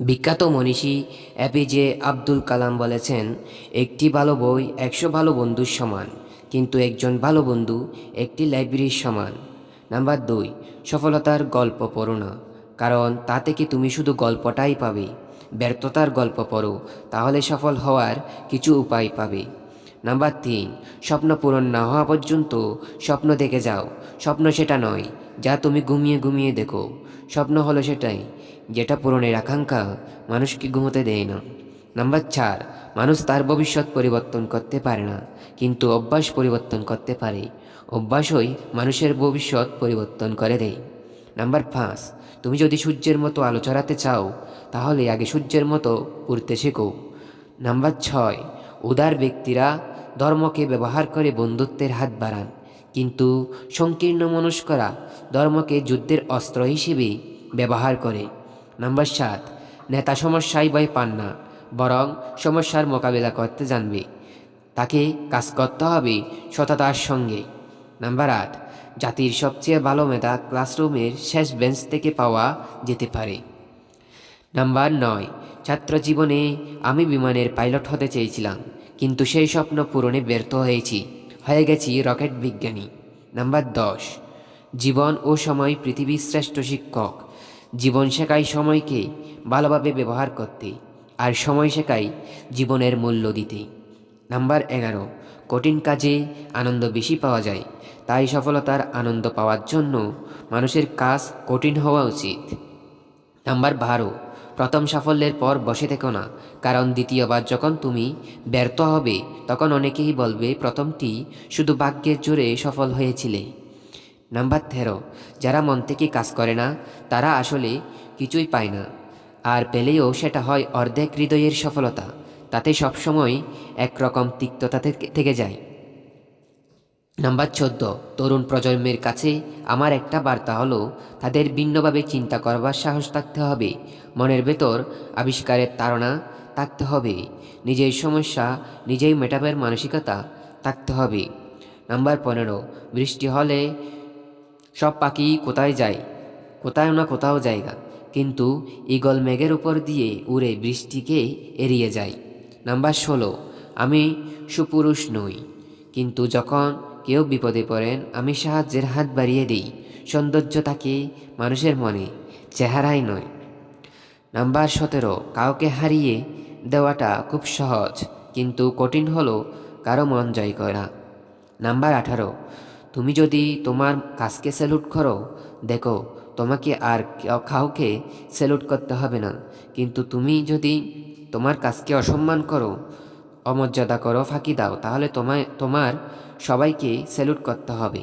বিখ্যাত মনীষী এপিজে আব্দুল কালাম বলেছেন, একটি ভালো বই একশো ভালো বন্ধুর সমান, কিন্তু একজন ভালো বন্ধু একটি লাইব্রেরির সমান। নাম্বার দুই, সফলতার গল্প পড়ো না, কারণ তা থেকে তুমি শুধু গল্পটাই পাবে? ব্যর্থতার গল্প পড়ো, তাহলে সফল হওয়ার কিছু উপায় পাবে। নাম্বার তিন, স্বপ্ন পূরণ না হওয়া পর্যন্ত স্বপ্ন দেখে যাও। স্বপ্ন সেটা নয়, যা তুমি ঘুমিয়ে ঘুমিয়ে দেখো। স্বপ্ন হলো সেটাই, যেটা পূরণের আকাঙ্ক্ষা মানুষকে ঘুমোতে দেয় না। নাম্বার চার, মানুষ তার ভবিষ্যৎ পরিবর্তন করতে পারে না, কিন্তু অভ্যাস পরিবর্তন করতে পারে। অভ্যাসই মানুষের ভবিষ্যৎ পরিবর্তন করে দেয়। নাম্বার পাঁচ, তুমি যদি সূর্যের মতো আলো চড়াতে চাও, তাহলে আগে সূর্যের মতো উড়তে শেখো। নাম্বার ছয়, উদার ব্যক্তিরা ধর্মকে ব্যবহার করে বন্ধুত্বের হাত বাড়ান। কিন্তু সংকীর্ণ মনস্করা ধর্মকে যুদ্ধের অস্ত্র হিসেবে ব্যবহার করে। নাম্বার সাত, নেতা সমস্যায় ভয় পান না, বরং সমস্যার মোকাবিলা করতে জানবে। তাকে কাজ করতে হবে সততার সঙ্গে। নাম্বার আট, জাতির সবচেয়ে ভালো মেধা ক্লাসরুমের শেষ বেঞ্চ থেকে পাওয়া যেতে পারে। নাম্বার নয়, ছাত্র জীবনে আমি বিমানের পাইলট হতে চেয়েছিলাম, কিন্তু সেই স্বপ্ন পূরণে ব্যর্থ হয়েছি। হয়ে গেছি রকেট বিজ্ঞানী। নাম্বার দশ, জীবন ও সময় পৃথিবীর শ্রেষ্ঠ শিক্ষক। জীবন শেখায় সময়কে ভালোভাবে ব্যবহার করতে আর সময় শেখায় জীবনের মূল্য দিতে। নাম্বার এগারো, কঠিন কাজে আনন্দ বেশি পাওয়া যায়, তাই সফলতার আনন্দ পাওয়ার জন্য মানুষের কাজ কঠিন হওয়া উচিত। নাম্বার বারো প্রথম সাফল্যের পর বসে থেকো না, কারণ দ্বিতীয়বার যখন তুমি ব্যর্থ হবে, তখন অনেকেই বলবে, প্রথমটি শুধু ভাগ্যের জোরে সফল হয়েছিলে। নাম্বার তেরো, যারা মন থেকে কাজ করে না, তারা আসলে কিছুই পায় না। আর পেলেও সেটা হয় অর্ধেক হৃদয়ের সফলতা, তাতে সবসময় একরকম তিক্ততা থেকে যায়। নাম্বার চোদ্দ, তরুণ প্রজন্মের কাছে আমার একটা বার্তা হলো, তাদের ভিন্নভাবে চিন্তা করবার সাহস থাকতে হবে। মনের ভেতর আবিষ্কারের তাড়না থাকতে হবে। নিজের সমস্যা, নিজেই মেটাবের মানসিকতা থাকতে হবে। নাম্বার পনেরো, বৃষ্টি হলে সব পাখি কোথায় যায়? কোথায় না কোথাও জায়গা। কিন্তু ঈগল মেঘের উপর দিয়ে উড়ে বৃষ্টিকে এড়িয়ে যায়। নাম্বার ষোলো, আমি সুপুরুষ নই। কিন্তু যখন কেউ বিপদে পড়েন, আমি সাহায্যের হাত বাড়িয়ে দিই। সৌন্দর্য থাকে মানুষের মনে চেহারাই নয়। নাম্বার সতেরো, কাউকে হারিয়ে দেওয়াটা খুব সহজ, কিন্তু কঠিন হলো কারও মন জয় করা। নাম্বার আঠারো, তুমি যদি তোমার কাজকে স্যালুট করো, দেখো, তোমাকে আর কাউকে স্যালুট করতে হবে না। কিন্তু তুমি যদি তোমার কাজকে অসম্মান করো অমর্যাদা করো ফাঁকি দাও। তাহলে তোমায় তোমার সবাইকেই স্যালুট করতে হবে।